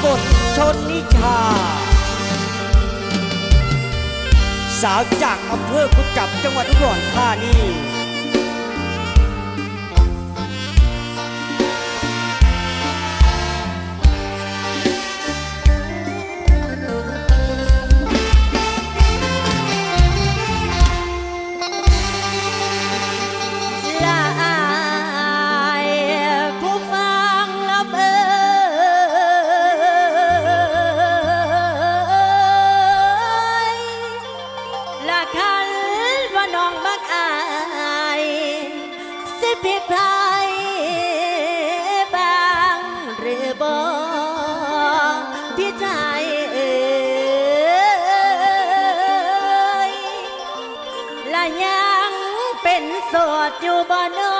ฝนชนนิชา สาวจากอำเภอกุจจับจังหวัดอุดรธานี โสดอยู่บ่นอ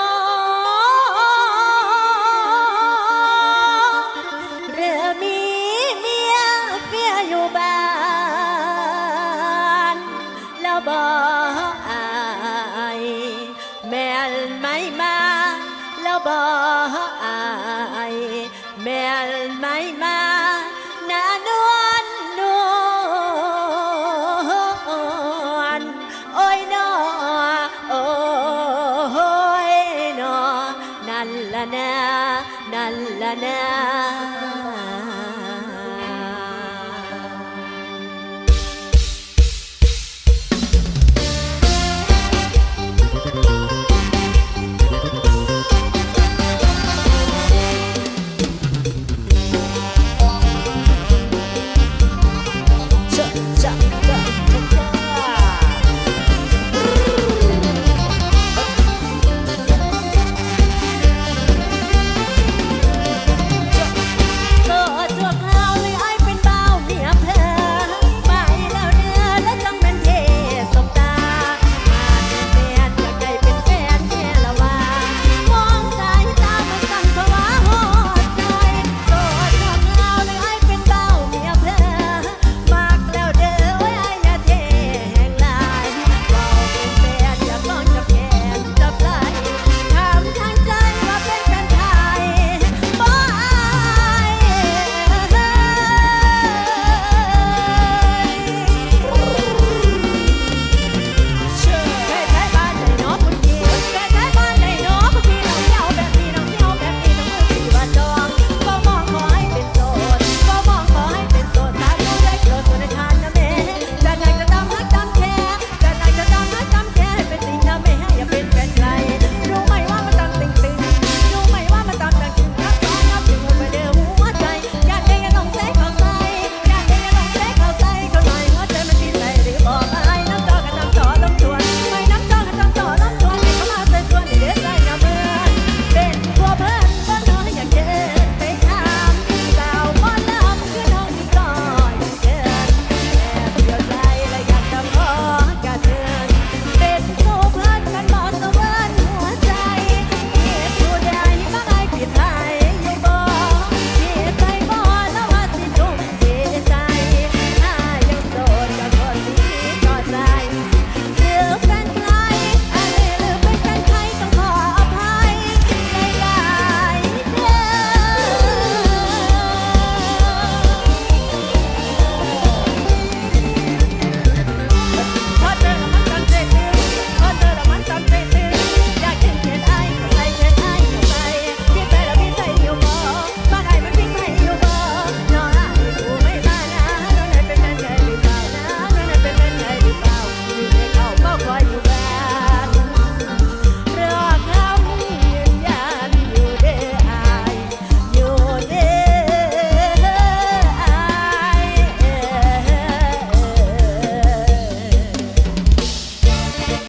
หรือมีเมียเฟียอยู่บ้าน แล้วบ่อายแม่นไม่มา แล้วบ่อายแม่นไม่มา now.